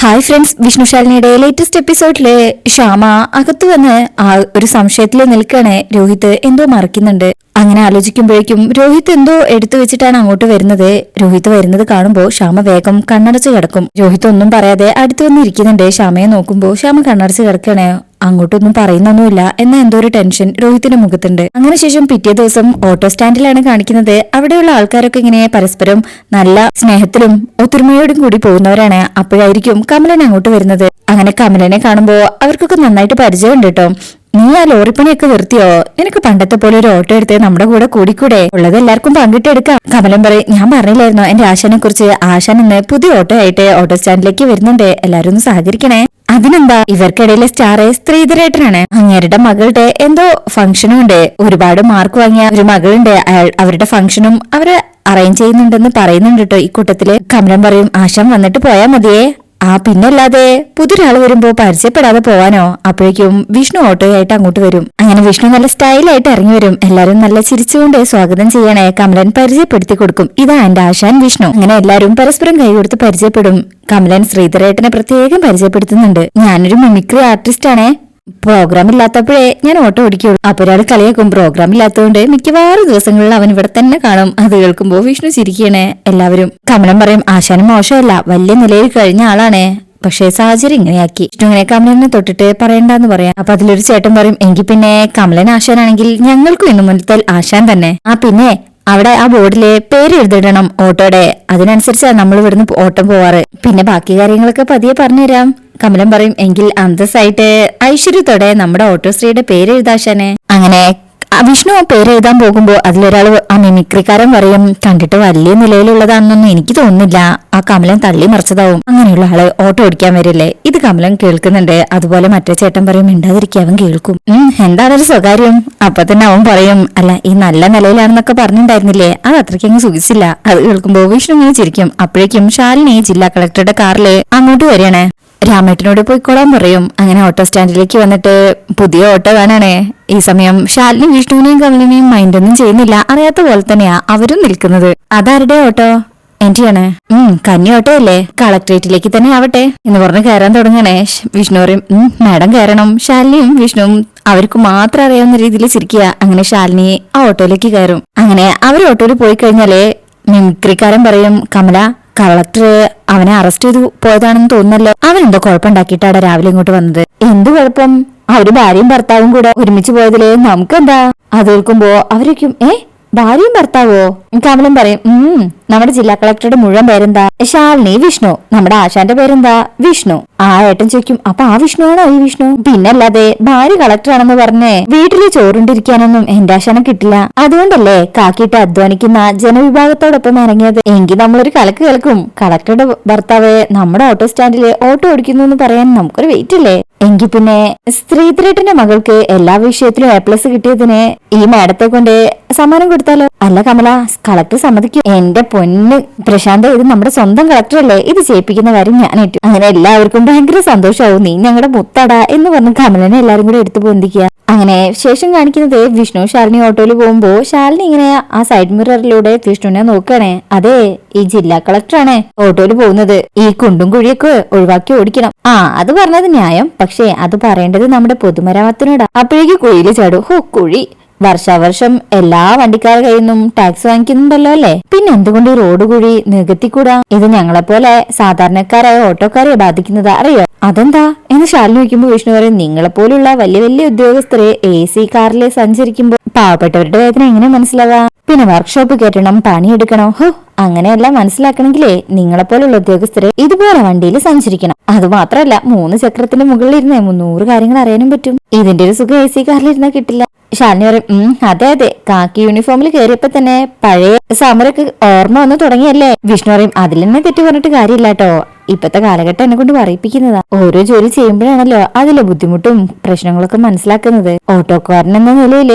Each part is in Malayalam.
ഹായ് ഫ്രണ്ട്സ് വിഷ്ണുശാലിനിയുടെ ലേറ്റസ്റ്റ് എപ്പിസോഡിൽ ശ്യാമ അകത്തു വന്ന് ആ ഒരു സംശയത്തിൽ നിൽക്കണേ രോഹിത് എന്തോ മറക്കുന്നുണ്ട്. അങ്ങനെ ആലോചിക്കുമ്പോഴേക്കും രോഹിത് എന്തോ എടുത്തു വെച്ചിട്ടാണ് അങ്ങോട്ട് വരുന്നത്. രോഹിത് വരുന്നത് കാണുമ്പോൾ ശ്യാമ വേഗം കണ്ണടച്ച് കിടക്കും. രോഹിത് ഒന്നും പറയാതെ അടുത്ത് വന്നിരിക്കുന്നുണ്ട്. ശ്യാമയെ നോക്കുമ്പോൾ ശ്യാമ കണ്ണടച്ച് കിടക്കണേ. അങ്ങോട്ടൊന്നും പറയുന്നൊന്നുമില്ല എന്ന എന്തോ ഒരു ടെൻഷൻ രോഹിത്തിന്റെ മുഖത്തുണ്ട്. അങ്ങനെ ശേഷം പിറ്റേ ദിവസം ഓട്ടോ സ്റ്റാൻഡിലാണ് കാണിക്കുന്നത്. അവിടെയുള്ള ആൾക്കാരൊക്കെ ഇങ്ങനെ പരസ്പരം നല്ല സ്നേഹത്തിലും ഒത്തൊരുമയോടും കൂടി പോകുന്നവരാണ്. അപ്പോഴായിരിക്കും കമലൻ അങ്ങോട്ട് വരുന്നത്. അങ്ങനെ കമലനെ കാണുമ്പോൾ അവർക്കൊക്കെ നന്നായിട്ട് പരിചയമുണ്ട് കേട്ടോ. നീ ആ ലോറിപ്പണിയൊക്കെ നിർത്തിയോ? എനിക്ക് പണ്ടത്തെ പോലെ ഒരു ഓട്ടോ എടുത്ത് നമ്മുടെ കൂടെ കൂടിക്കൂടെ? ഉള്ളത് എല്ലാവർക്കും പങ്കിട്ടെടുക്കാം. കമലം പറയും ഞാൻ പറഞ്ഞില്ലായിരുന്നോ? എന്റെ ആശാനെ കുറിച്ച് ആശാൻ ഇന്ന് പുതിയ ഓട്ടോ ആയിട്ട് ഓട്ടോ സ്റ്റാൻഡിലേക്ക് വരുന്നുണ്ട്. എല്ലാരും ഒന്ന് സഹകരിക്കണേ. അതിനെന്താ? ഇവർക്കിടയിലെ സ്റ്റാറെ സ്ത്രീധരേട്ടനാണ്. അങ്ങേരുടെ മകളുടെ എന്തോ ഫംഗ്ഷനും ഉണ്ട് ഒരുപാട് മാർക്ക് വാങ്ങിയ ഒരു മകളുണ്ട്. അവരുടെ ഫംഗ്ഷനും അവർ അറേഞ്ച് ചെയ്യുന്നുണ്ടെന്ന് പറയുന്നുണ്ട് കേട്ടോ ഈ കൂട്ടത്തിൽ. കമലം പറയും ആശാൻ വന്നിട്ട് പോയാ മതിയേ. ആ പിന്നല്ലാതെ പുതിയൊരാൾ വരുമ്പോ പരിചയപ്പെടാതെ പോവാനോ അപ്പോഴേക്കും വിഷ്ണു ഓട്ടോയായിട്ട് അങ്ങോട്ട് വരും. അങ്ങനെ വിഷ്ണു നല്ല സ്റ്റൈലായിട്ട് ഇറങ്ങി വരും. എല്ലാരും നല്ല ചിരിച്ചുകൊണ്ട് സ്വാഗതം ചെയ്യണേ കമലൻ പരിചയപ്പെടുത്തി കൊടുക്കും. ഇതാ എന്റെ ആശാൻ വിഷ്ണു. അങ്ങനെ എല്ലാരും പരസ്പരം കൈ കൊടുത്ത് പരിചയപ്പെടും. കമലൻ ശ്രീധരേട്ടനെ പ്രത്യേകം പരിചയപ്പെടുത്തുന്നുണ്ട്. ഞാനൊരു മിമിക്രി ആർട്ടിസ്റ്റ് ആണേ. പ്രോഗ്രാം ഇല്ലാത്തപ്പോഴേ ഞാൻ ഓട്ടോ ഓടിക്കുള്ളൂ. അപ്പൊ ഒരാൾ കളിയാക്കും. പ്രോഗ്രാം ഇല്ലാത്തതുകൊണ്ട് മിക്കവാറും ദിവസങ്ങളിൽ അവൻ ഇവിടെ തന്നെ കാണും. അത് കേൾക്കുമ്പോ വിഷ്ണു ചിരിക്കണേ. എല്ലാവരും കമലം പറയും ആശാനും മോശമല്ല വലിയ നിലയിൽ കഴിഞ്ഞ ആളാണേ. പക്ഷേ സാഹചര്യം ഇങ്ങനെയാക്കി. ഇങ്ങനെ കമലനെ തൊട്ടിട്ട് പറയണ്ടെന്ന് പറയാം. അപ്പൊ അതിലൊരു ചേട്ടൻ പറയും എങ്കിൽ പിന്നെ കമലൻ ആശാനാണെങ്കിൽ ഞങ്ങൾക്കും ഇന്ന് മുതൽ ആശാൻ തന്നെ. ആ പിന്നെ അവിടെ ആ ബോർഡിലെ പേര് എഴുതിടണം ഓട്ടോയുടെ അതിനനുസരിച്ചാണ് നമ്മൾ ഇവിടുന്ന് ഓട്ടം പോവാറ്. പിന്നെ ബാക്കി കാര്യങ്ങളൊക്കെ പതിയെ പറഞ്ഞുതരാം കമലം പറയും എങ്കിൽ അന്തസ്സായിട്ട് ഐശ്വര്യത്തോടെ നമ്മുടെ ഓട്ടോശ്രീയുടെ പേര് എഴുതാശാനെ അങ്ങനെ വിഷ്ണു ആ പേര് എഴുതാൻ പോകുമ്പോ അതിലൊരാൾ ആ മിമിക്രിക്കാരൻ പറയും കണ്ടിട്ട് വലിയ നിലയിലുള്ളതാണെന്നൊന്നും എനിക്ക് തോന്നുന്നില്ല. ആ കമലൻ തള്ളി മറിച്ചതാവും. അങ്ങനെയുള്ള ആൾ ഓട്ടോ ഓടിക്കാൻ വരില്ലേ? ഇത് കമലം കേൾക്കുന്നുണ്ട്. അതുപോലെ മറ്റേ ചേട്ടൻ പറയും മിണ്ടാതിരിക്കും അവൻ കേൾക്കും. എന്താണ് എന്താണൊരു സ്വകാര്യം? അപ്പൊ തന്നെ അവൻ പറയും അല്ല ഈ നല്ല നിലയിലാണെന്നൊക്കെ പറഞ്ഞിട്ടുണ്ടായിരുന്നില്ലേ അത് അത്രയ്ക്ക് അങ്ങ് സുഖിച്ചില്ല അത് കേൾക്കുമ്പോ വിഷ്ണു ഇങ്ങനെ ചിരിക്കും. അപ്പോഴേക്കും ശാലിനി ജില്ലാ കളക്ടറുടെ കാറിൽ അങ്ങോട്ട് വരികയാണ്. രാമേട്ടനോട് പോയിക്കോളാൻ പറയും. അങ്ങനെ ഓട്ടോ സ്റ്റാൻഡിലേക്ക് വന്നിട്ട് പുതിയ ഓട്ടോ വേണേ ഈ സമയം ശാലിനി വിഷ്ണുവിനെയും കമലിനെയും മൈൻഡൊന്നും ചെയ്യുന്നില്ല. അറിയാത്ത പോലെ തന്നെയാ അവരും നിൽക്കുന്നത്. അതാരുടെ ഓട്ടോ? എന്റെയാണ്. ഉം കന്നി ഓട്ടോ അല്ലേ? കളക്ട്രേറ്റിലേക്ക് തന്നെ ആവട്ടെ. എന്ന് പറഞ്ഞ് കയറാൻ തുടങ്ങണേ. വിഷ്ണു പറയും ഉം മാഡം കയറണം. ശാലിനിയും വിഷ്ണുവും അവർക്ക് മാത്രം അറിയാവുന്ന രീതിയിൽ ചിരിക്കുക. അങ്ങനെ ശാലിനി ആ ഓട്ടോയിലേക്ക് കയറും. അങ്ങനെ അവർ ഓട്ടോയിൽ പോയി കഴിഞ്ഞാലേ മിമിക്രിക്കാരൻ പറയും കമല കളക്ടർ അവനെ അറസ്റ്റ് ചെയ്തു പോയതാണെന്ന് തോന്നുന്നല്ലോ. അവൻ എന്തോ കുഴപ്പമുണ്ടാക്കിയിട്ടാണ് രാവിലെ ഇങ്ങോട്ട് വന്നത്. എന്ത് കുഴപ്പം? അവർ ഭാര്യയും ഭർത്താവും കൂടെ ഒരുമിച്ച് പോയതിലേ നമുക്കെന്താ? അത് കേൾക്കുമ്പോ അവരൊക്കെ ഏ? ഭാര്യയും ഭർത്താവോ? കമലം പറയും ഉം നമ്മുടെ ജില്ലാ കളക്ടറുടെ മുഴുവൻ പേരെന്താ? ശാലിനി വിഷ്ണു. നമ്മുടെ ആശാന്റെ പേരെന്താ? വിഷ്ണു. ആ ഏട്ടൻ ചോദിക്കും അപ്പൊ ആ വിഷ്ണു ആണോ ഈ വിഷ്ണു? പിന്നല്ലാതെ ഭാര്യ കളക്ടർ ആണെന്ന് പറഞ്ഞേ വീട്ടിൽ ചോറുണ്ടിരിക്കാനൊന്നും എന്റെ ആശാനം കിട്ടില്ല. അതുകൊണ്ടല്ലേ കാക്കിയിട്ട് അധ്വാനിക്കുന്ന ജനവിഭാഗത്തോടൊപ്പം ഇറങ്ങിയത് എങ്കിൽ നമ്മളൊരു കലക്ക് കേൾക്കും. കളക്ടറുടെ ഭർത്താവ് നമ്മുടെ ഓട്ടോ സ്റ്റാൻഡിൽ ഓട്ടോ ഓടിക്കുന്നു എന്ന് പറയാൻ നമുക്കൊരു വെയിറ്റ് അല്ലേ? എങ്കിൽ പിന്നെ സ്ത്രീധരേട്ടന്റെ മകൾക്ക് എല്ലാ വിഷയത്തിലും എ പ്ലസ് കിട്ടിയതിന് ഈ മാഡത്തെ കൊണ്ട് സമ്മാനം കൊടുത്താലോ? അല്ല കമല കളക്ടർ സമ്മതിക്കും. എന്റെ പൊന്ന് പ്രശാന്ത് ഇത് നമ്മുടെ സ്വന്തം കളക്ടർ അല്ലേ? ഇത് ചെയ്യിപ്പിക്കുന്ന കാര്യം ഞാൻ ഏറ്റു അങ്ങനെ എല്ലാവർക്കും ഭയങ്കര സന്തോഷമാവും നീ ഞങ്ങളുടെ മുത്തടാ എന്ന് പറഞ്ഞ് കമലനെ എല്ലാരും കൂടെ എടുത്തു പൊന്തിക്കുക. അങ്ങനെ ശേഷം കാണിക്കുന്നത് വിഷ്ണു ശാലിനി ഓട്ടോയിൽ പോകുമ്പോ ശാലിനി ഇങ്ങനെ ആ സൈഡ് മിററിലൂടെ വിഷ്ണുവിനെ നോക്കുകയാണേ അതെ ഈ ജില്ലാ കളക്ടറാണ് ഓട്ടോയിൽ പോകുന്നത്. ഈ കുണ്ടും കുഴിയൊക്കെ ഒഴിവാക്കി ഓടിക്കണം. ആ അത് പറഞ്ഞത് ന്യായം. പക്ഷേ അത് പറയേണ്ടത് നമ്മുടെ പൊതുമരാമത്തിനോടാ. അപ്പോഴേക്ക് കുഴിയിൽ ചാടും. ഹോ കുഴി. വർഷാവർഷം എല്ലാ വണ്ടിക്കാരുടെ കയ്യിൽ നിന്നും ടാക്സ് വാങ്ങിക്കുന്നുണ്ടല്ലോ അല്ലേ? പിന്നെ എന്തുകൊണ്ട് ഈ റോഡ് കുഴി നികത്തിക്കൂടാ? ഇത് ഞങ്ങളെപ്പോലെ സാധാരണക്കാരായ ഓട്ടോക്കാരെ ബാധിക്കുന്നത്. അറിയോ? അതെന്താ? എന്ന് ശാലിനി വയ്ക്കുമ്പോൾ വിഷ്ണു പറയും നിങ്ങളെപ്പോലുള്ള വലിയ വലിയ ഉദ്യോഗസ്ഥരെ എ സി കാറിൽ സഞ്ചരിക്കുമ്പോൾ പാവപ്പെട്ടവരുടെ വേദന എങ്ങനെ മനസ്സിലാവാ? പിന്നെ വർക്ക്ഷോപ്പ് കയറ്റണം പണിയെടുക്കണം? ഹോ അങ്ങനെയെല്ലാം മനസ്സിലാക്കണമെങ്കിലേ നിങ്ങളെപ്പോലുള്ള ഉദ്യോഗസ്ഥരെ ഇതുപോലെ വണ്ടിയിൽ സഞ്ചരിക്കണം. അത് മാത്രമല്ല മൂന്ന് ചക്രത്തിന്റെ മുകളിൽ ഇരുന്ന് മുന്നൂറ് കാര്യങ്ങൾ അറിയാനും പറ്റും. ഇതിന്റെ ഒരു സുഖം എ സി കാറിലിരുന്നാ കിട്ടില്ല. ഷാലിനി പറയും അതെ അതെ. കാക്കി യൂണിഫോമിൽ കയറിയപ്പോ തന്നെ പഴയ സമരക്ക് ഓർമ്മ വന്നു തുടങ്ങിയല്ലേ? വിഷ്ണു പറയും അതിൽ തന്നെ തെറ്റു പറഞ്ഞിട്ട് കാര്യമില്ല കേട്ടോ ഇപ്പത്തെ കാലഘട്ടം എന്നെ കൊണ്ട് പറയിപ്പിക്കുന്നതാ. ഓരോ ജോലി ചെയ്യുമ്പോഴാണല്ലോ അതിലെ ബുദ്ധിമുട്ടും പ്രശ്നങ്ങളൊക്കെ മനസ്സിലാക്കുന്നത്. ഓട്ടോക്കാരൻ എന്ന നിലയിൽ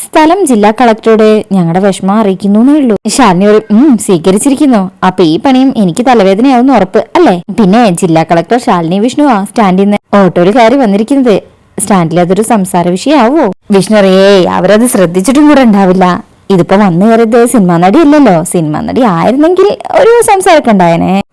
സ്ഥലം ജില്ലാ കളക്ടറുടെ ഞങ്ങളുടെ വിഷമം അറിയിക്കുന്നു എന്നേ ഉള്ളൂ. ഷാലിനി ഒരു ഉം സ്വീകരിച്ചിരിക്കുന്നു. അപ്പൊ ഈ പണിയും എനിക്ക് തലവേദനയാവുന്ന ഉറപ്പ് അല്ലേ? പിന്നെ ജില്ലാ കളക്ടർ ശാലിനി വിഷ്ണുവാ സ്റ്റാൻഡിൽ നിന്ന് ഓട്ടോയിൽ കയറി വന്നിരിക്കുന്നത്. സ്റ്റാൻഡിൽ അതൊരു സംസാര വിഷയാവോ വിഷ്ണു അറിയേ അവരത് ശ്രദ്ധിച്ചിട്ടും കൂടെ ഉണ്ടാവില്ല. ഇതിപ്പോ വന്നു കയറിയത് സിനിമാ നടി അല്ലല്ലോ സിനിമാ നടി ആയിരുന്നെങ്കിൽ ഒരു സംസാരമൊക്കെ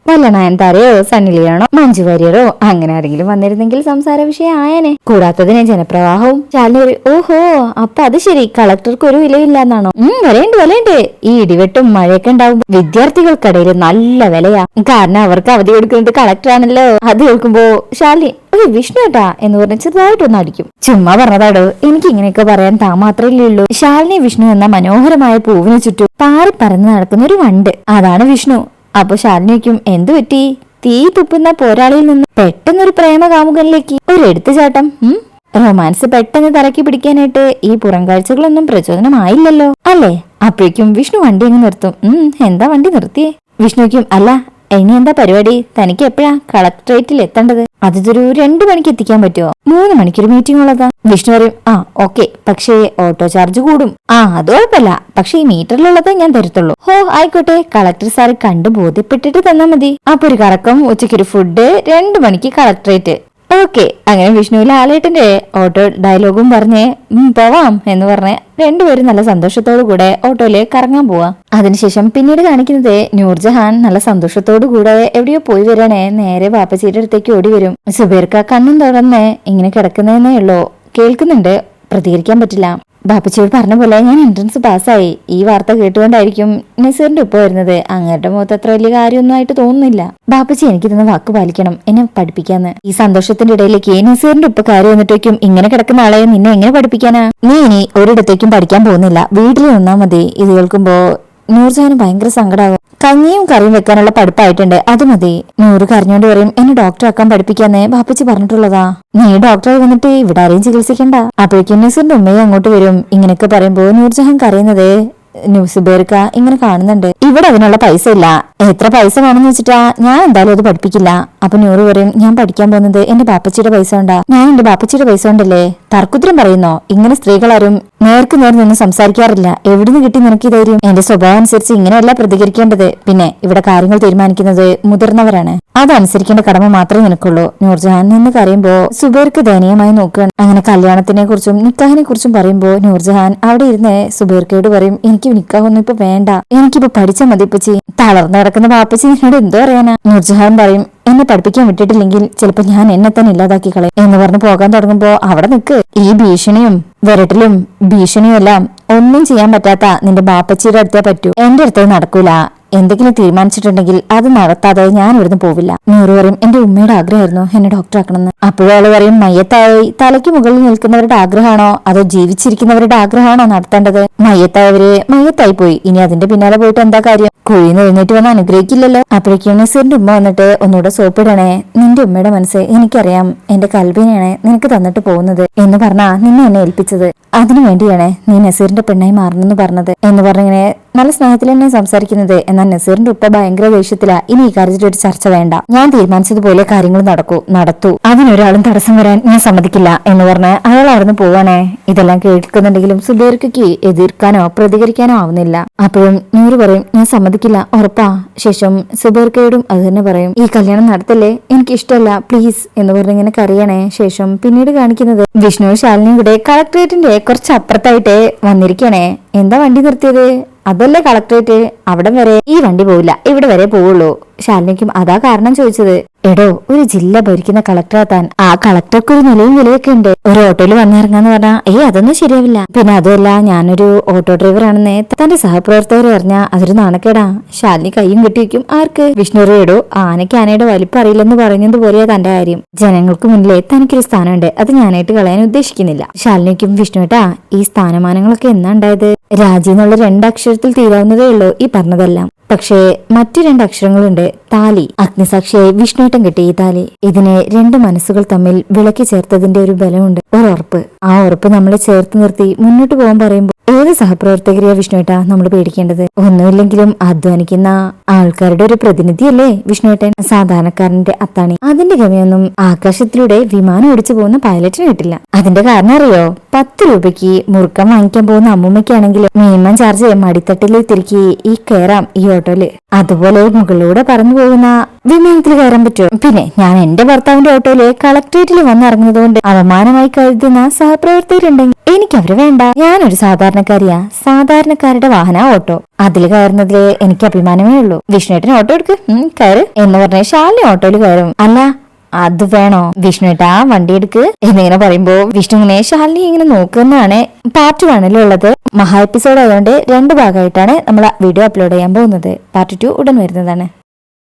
വല്ല നയൻതാരയോ സണ്ണി ലിയോണോ മഞ്ജു വാര്യരോ അങ്ങനെ ആരെങ്കിലും വന്നിരുന്നെങ്കിൽ സംസാര വിഷയം ആയനെ കൂടാത്തതിന് ജനപ്രവാഹവും ശാലിനി ഓഹോ അപ്പൊ അത് ശരി കളക്ടർക്ക് ഒരു വിലയില്ല എന്നാണോ ഉം വരേണ്ട വരേണ്ട. ഈ ഇടിവെട്ടും മഴയൊക്കെ ഉണ്ടാവുമ്പോ വിദ്യാർത്ഥികൾക്കിടയിൽ നല്ല വിലയാ. കാരണം അവർക്ക് അവധി കൊടുക്കുന്നത് കളക്ടറാണല്ലോ. അത് കേൾക്കുമ്പോ ശാലിനി ഒരു വിഷ്ണുട്ടാ എന്ന് പറഞ്ഞ് ചെറുതായിട്ടൊന്ന് അടിക്കും. ചുമ്മാ പറഞ്ഞതാടോ എനിക്ക് ഇങ്ങനെയൊക്കെ പറയാൻ താ മാത്രമല്ലേ ഉള്ളൂ. ശാലിനി വിഷ്ണു എന്ന മനോഹരമായ പൂവിന് ചുറ്റും പാറി പറന്ന് നടക്കുന്ന ഒരു വണ്ട്. അതാണ് വിഷ്ണു. അപ്പൊ ശാലിനിക്കും എന്തു പറ്റി? തീ തുപ്പുന്ന പോരാളിയിൽ നിന്ന് പെട്ടെന്നൊരു പ്രേമ കാമുകനിലേക്ക് ഒരു എടുത്തുചാട്ടം റൊമാൻസ് പെട്ടെന്ന് തലക്കി പിടിക്കാനായിട്ട് ഈ പുറം കാഴ്ചകളൊന്നും പ്രചോദനമായില്ലല്ലോ. അല്ലേ? അപ്പോഴേക്കും വിഷ്ണു വണ്ടി അങ്ങ് നിർത്തും. ഉം എന്താ വണ്ടി നിർത്തിയേ? വിഷ്ണുക്കും അല്ല ഇനി എന്താ പരിപാടി? തനിക്ക് എപ്പോഴാ കളക്ടറേറ്റിൽ എത്തേണ്ടത്? അതിതൊരു രണ്ടു മണിക്ക് എത്തിക്കാൻ പറ്റുമോ മൂന്ന് മണിക്കൊരു മീറ്റിംഗ് ഉള്ളതാ. വിഷ്ണു പറയും ആ ഓക്കെ പക്ഷേ ഓട്ടോ ചാർജ് കൂടും. ആ അത് കുഴപ്പമില്ല. പക്ഷെ ഈ മീറ്ററിലുള്ളത് ഞാൻ തരത്തുള്ളൂ. ഹോ ആയിക്കോട്ടെ. കളക്ടർ സാർ കണ്ടു ബോധ്യപ്പെട്ടിട്ട് തന്നാ മതി. അപ്പൊ ഒരു കറക്കം ഉച്ചയ്ക്കൊരു ഫുഡ് രണ്ടു മണിക്ക് കളക്ടറേറ്റ് ഓക്കെ അങ്ങനെ വിഷ്ണു ലാലേട്ടന്റെ ഓട്ടോ ഡയലോഗും പറഞ്ഞ് "ഉം, പോവാം എന്ന് പറഞ്ഞ് രണ്ടുപേരും നല്ല സന്തോഷത്തോടു കൂടെ ഓട്ടോയിൽ കറങ്ങാൻ പോവാ. അതിനുശേഷം പിന്നീട് കാണിക്കുന്നത് നൂർജഹാൻ നല്ല സന്തോഷത്തോടു കൂടെ എവിടെയോ പോയി വരണേ. നേരെ വാപ്പച്ചിയുടെ അടുത്തേക്ക് ഓടി വരും. സുബീർക്ക കണ്ണും തുറന്ന് ഇങ്ങനെ കിടക്കുന്നതെന്നേ ഉള്ളൂ. കേൾക്കുന്നുണ്ട്. പ്രതികരിക്കാൻ പറ്റില്ല. ബാപ്പച്ചിയോട് പറഞ്ഞ പോലെ ഞാൻ എൻട്രൻസ് പാസ്സായി ഈ വാർത്ത കേട്ടുകൊണ്ടായിരിക്കും നസീറിന്റെ ഉപ്പ വരുന്നത്. അങ്ങേരുടെ മുഖത്ത് അത്ര വലിയ കാര്യമൊന്നും ആയിട്ട് തോന്നുന്നില്ല. ബാപ്പച്ചി എനിക്ക് തന്ന വാക്ക് പാലിക്കണം. എന്നെ പഠിപ്പിക്കാന്ന്. ഈ സന്തോഷത്തിന്റെ ഇടയിലേക്ക് നസീറിന്റെ ഉപ്പ കാര്യം വന്നിട്ടേക്കും ഇങ്ങനെ കിടക്കുന്ന ആളെ നിന്നെ എങ്ങനെ പഠിപ്പിക്കാനാ? നീ ഇനി ഒരിടത്തേക്കും പഠിക്കാൻ പോകുന്നില്ല. വീട്ടിൽ നിന്നാ മതി. ഇത് കേൾക്കുമ്പോ നൂർജഹാന് ഭയങ്കര സങ്കടമാകും കഞ്ഞിയും കറിയും വെക്കാനുള്ള പഠിപ്പായിട്ടുണ്ട്. അത് മതി. നൂറ് കരഞ്ഞോണ്ട് പറയും എന്നെ ഡോക്ടർ ആക്കാൻ പഠിപ്പിക്കാന്ന് ബാപ്പച്ചി പറഞ്ഞിട്ടുള്ളതാ. നീ ഡോക്ടറായി വന്നിട്ട് ഇവിടെ ആരെയും ചികിത്സിക്കണ്ട. അപ്പോഴേക്കും നസറിന്റെ ഉമ്മയും അങ്ങോട്ട് വരും. ഇങ്ങനെയൊക്കെ പറയുമ്പോ നൂർജഹാൻ കരയുന്നത് ന്യൂസ് ബേർക്ക ഇങ്ങനെ കാണുന്നുണ്ട്. ഇവിടെ അതിനുള്ള പൈസ ഇല്ല. എത്ര പൈസ വേണമെന്ന് വെച്ചിട്ടാ ഞാൻ എന്തായാലും അത് പഠിപ്പിക്കില്ല. അപ്പൊ നൂറ് പറയും ഞാൻ പഠിക്കാൻ പോകുന്നത് എന്റെ ബാപ്പച്ചിയുടെ പൈസ ഉണ്ടാ ഞാൻ എന്റെ ബാപ്പച്ചിയുടെ പൈസ ഉണ്ടല്ലേ തർക്കുത്തരം പറയുന്നോ? ഇങ്ങനെ സ്ത്രീകളാരും നേർക്ക് നേർ നിന്ന് സംസാരിക്കാറില്ല. എവിടുന്ന് കിട്ടി നിനക്ക് ഇതായിരിക്കും എന്റെ സ്വഭാവം അനുസരിച്ച് ഇങ്ങനെയല്ല പ്രതികരിക്കേണ്ടത്. പിന്നെ ഇവിടെ കാര്യങ്ങൾ തീരുമാനിക്കുന്നത് മുതിർന്നവരാണ്. അതനുസരിക്കേണ്ട കടമ മാത്രമേ നിനക്കുള്ളൂ നൂർജഹാൻ. നിന്ന് കരയുമ്പോ സുബൈർക്ക് ദയനീയമായി നോക്കുകയാണ് അങ്ങനെ കല്യാണത്തിനെ കുറിച്ചും നിക്കാഹിനെ കുറിച്ചും പറയുമ്പോ നൂർജഹാൻ അവിടെ ഇരുന്ന് സുബൈർക്കയോട് പറയും എനിക്ക് നിക്കാഹൊന്നും ഇപ്പൊ വേണ്ട. എനിക്കിപ്പോ പഠിച്ച മതി ഇപ്പച്ചി തളർന്നു കിടക്കുന്ന പാപ്പച്ചി നിന്നോട് എന്തോ അറിയാനാ? നൂർജഹാൻ പറയും എന്നെ പഠിപ്പിക്കാൻ വിട്ടിട്ടില്ലെങ്കിൽ ചിലപ്പോ ഞാൻ എന്നെ തന്നെ ഇല്ലാതാക്കി കളയും. എന്ന് പറഞ്ഞ് പോകാൻ തുടങ്ങുമ്പോ അവിടെ നിക്ക്. ഈ ഭീഷണിയും വിരട്ടിലും ഭീഷണിയും എല്ലാം ഒന്നും ചെയ്യാൻ പറ്റാത്ത നിന്റെ ബാപ്പച്ചിയുടെ അടുത്തേ പറ്റൂ. എന്റെ അടുത്തേ നടക്കൂല. എന്തെങ്കിലും തീരുമാനിച്ചിട്ടുണ്ടെങ്കിൽ അത് നടത്താതെ ഞാൻ ഇവിടുന്ന് പോവില്ല. നൂറ് പറയും എന്റെ ഉമ്മയുടെ ആഗ്രഹമായിരുന്നു എന്നെ ഡോക്ടർ ആക്കണമെന്ന് അപ്പോഴയാൾ പറയും മയ്യത്തായി തലയ്ക്ക് മുകളിൽ നിൽക്കുന്നവരുടെ ആഗ്രഹമാണോ? അതോ ജീവിച്ചിരിക്കുന്നവരുടെ ആഗ്രഹമാണോ നടത്തേണ്ടത്? മയ്യത്തായവര് മയ്യത്തായി പോയി ഇനി അതിന്റെ പിന്നാലെ പോയിട്ട് എന്താ കാര്യം? കുഴിന്ന് എഴുന്നേറ്റ് വന്ന് അനുഗ്രഹിക്കില്ലല്ലോ. അപ്പോഴേക്കും നസീറിന്റെ ഉമ്മ വന്നിട്ട് ഒന്നുകൂടെ സോപ്പിടണേ നിന്റെ ഉമ്മയുടെ മനസ്സ് എനിക്കറിയാം. എന്റെ കൽബിനെയാണ് നിനക്ക് തന്നിട്ട് പോകുന്നത്. എന്ന് പറഞ്ഞാ നിന്നെ എന്നെ ഏൽപ്പിച്ചത്. അതിനു വേണ്ടിയാണ് നീ നസീറിന്റെ പെണ്ണായി മാറണമെന്ന് പറഞ്ഞത്. എന്ന് പറഞ്ഞിങ്ങനെ നല്ല സ്നേഹത്തിൽ തന്നെ സംസാരിക്കുന്നത്? എന്നാൽ നസീറിന്റെ ഉപ്പ ഭയങ്കര ദേഷ്യത്തിലാ. ഇനി ഈ കാര്യത്തിൽ ഒരു ചർച്ച വേണ്ട. ഞാൻ തീരുമാനിച്ചതുപോലെ കാര്യങ്ങൾ നടക്കൂ നടത്തൂ. അതിനൊരാളും തടസ്സം വരാൻ ഞാൻ സമ്മതിക്കില്ല എന്ന് പറഞ്ഞ് അയാൾ അവിടുന്ന് പോവാണേ. ഇതെല്ലാം കേൾക്കുന്നുണ്ടെങ്കിലും സുബീർക്കയ്ക്ക് എതിർക്കാനോ പ്രതികരിക്കാനോ ആവുന്നില്ല. അപ്പോഴും നൂറ് പറയും ഞാൻ സമ്മതിക്കില്ല ഉറപ്പാ. ശേഷം സുബേർക്കയോടും അത് തന്നെ പറയും ഈ കല്യാണം നടത്തല്ലേ? എനിക്ക് ഇഷ്ടമല്ല പ്ലീസ് എന്ന് പറഞ്ഞ് ഇങ്ങനെ കറിയണേ ശേഷം പിന്നീട് കാണിക്കുന്നത് വിഷ്ണു ശാലിനിയുടെ കൂടെ കളക്ടറേറ്റിന്റെ കുറച്ച് അപ്പുറത്തായിട്ട് വന്നിരിക്കണേ. എന്താ വണ്ടി നിർത്തിയത്? അതല്ലേ കളക്ടറേറ്റ്? അവിടം വരെ ഈ വണ്ടി പോവില്ല. ഇവിടെ വരെ പോവുള്ളൂ. ശാലിനിക്കും അതാ കാരണം ചോദിച്ചത്. എടോ ഒരു ജില്ല ഭരിക്കുന്ന കളക്ടറാ താൻ. ആ കളക്ടർക്ക് ഒരു നിലയും വിലയൊക്കെ ഉണ്ട്. ഒരു ഓട്ടോയിൽ വന്നിറങ്ങാന്ന് പറഞ്ഞാ ഏയ് അതൊന്നും ശരിയാവില്ല. പിന്നെ അതുമല്ല ഞാനൊരു ഓട്ടോ ഡ്രൈവർ ആണെന്ന് തന്റെ സഹപ്രവർത്തകർ അറിഞ്ഞാ അതൊരു നാണക്കേടാ. ശാലിനി കൈയും കിട്ടിയിരിക്കും ആർക്ക്? വിഷ്ണുറിയോടോ ആനയ്ക്ക് ആനയുടെ വലിപ്പം അറിയില്ലെന്ന് പറഞ്ഞതുപോലെയാ തന്റെ കാര്യം. ജനങ്ങൾക്ക് മുന്നിലെ തനിക്കൊരു സ്ഥാനമുണ്ട്. അത് ഞാനായിട്ട് കളയാൻ ഉദ്ദേശിക്കുന്നില്ല. ശാലിനിക്കും വിഷ്ണുട്ടാ ഈ സ്ഥാനമാനങ്ങളൊക്കെ എന്നാ ഉണ്ടായത്? രാജി എന്നുള്ള രണ്ടക്ഷരത്തിൽ തീരാവുന്നതേ ഉള്ളൂ ഈ പറഞ്ഞതെല്ലാം. പക്ഷേ മറ്റു രണ്ട് അക്ഷരങ്ങളുണ്ട് താലി. അഗ്നിസാക്ഷിയായി വിഷ്ണുട്ടം കിട്ടി ഈ താലി. ഇതിനെ രണ്ട് മനസ്സുകൾ തമ്മിൽ വിളക്കി ചേർത്തതിന്റെ ഒരു ബലമുണ്ട്. ഒരു ഉറപ്പ് ആ ഉറപ്പ് നമ്മളെ ചേർത്ത് നിർത്തി മുന്നോട്ട് പോകാൻ പറയുമ്പോൾ ഏത് സഹപ്രവർത്തകരെയാ വിഷ്ണുവേട്ട നമ്മൾ പേടിക്കേണ്ടത്? ഒന്നുമില്ലെങ്കിലും അധ്വാനിക്കുന്ന ആൾക്കാരുടെ ഒരു പ്രതിനിധിയല്ലേ വിഷ്ണുവേട്ടൻ? സാധാരണക്കാരന്റെ അത്താണി. അതിന്റെ ഗമയൊന്നും ആകാശത്തിലൂടെ വിമാനം ഓടിച്ചു പോകുന്ന പൈലറ്റിന് കിട്ടില്ല. അതിന്റെ കാരണം അറിയോ? പത്ത് രൂപയ്ക്ക് മുറുക്കം വാങ്ങിക്കാൻ പോകുന്ന അമ്മൂമ്മയ്ക്കാണെങ്കിൽ മിനിമം ചാർജ് മടിത്തട്ടിൽ തിരുക്കി ഈ കയറാം ഈ ഓട്ടോയിൽ അതുപോലെ മുകളിലൂടെ പറന്നു പോകുന്ന വിമാനത്തിൽ കയറാൻ പറ്റുമോ? പിന്നെ ഞാൻ എന്റെ ഭർത്താവിന്റെ ഓട്ടോയിൽ കളക്ടറേറ്റിൽ വന്നിറങ്ങുന്നത് കൊണ്ട് അവമാനമായി കരുതുന്ന സഹപ്രവർത്തകരുണ്ടെങ്കിൽ എനിക്ക് അവർ വേണ്ട. ഞാനൊരു സാധാരണ സാധാരണക്കാരിയാ. സാധാരണക്കാരുടെ വാഹന ഓട്ടോ. അതിൽ കയറുന്നതിലെ എനിക്ക് അഭിമാനമേ ഉള്ളൂ. വിഷ്ണുട്ടിന് ഓട്ടോ എടുക്ക്. എന്ന് പറഞ്ഞ ശാലിനി ഓട്ടോയിൽ കയറും. അല്ല അത് വേണോ? വിഷ്ണുവേട്ടാ വണ്ടി എടുക്ക് എന്നിങ്ങനെ പറയുമ്പോ വിഷ്ണു ഇങ്ങനെ ശാലിനി ഇങ്ങനെ നോക്കുന്നതാണ് പാർട്ട് വണ്ണിലും ഉള്ളത്. മഹാ എപ്പിസോഡ് ആയതുകൊണ്ട് രണ്ട് ഭാഗമായിട്ടാണ് നമ്മൾ വീഡിയോ അപ്ലോഡ് ചെയ്യാൻ പോകുന്നത്. പാർട്ട് ടു ഉടൻ വരുന്നതാണ്.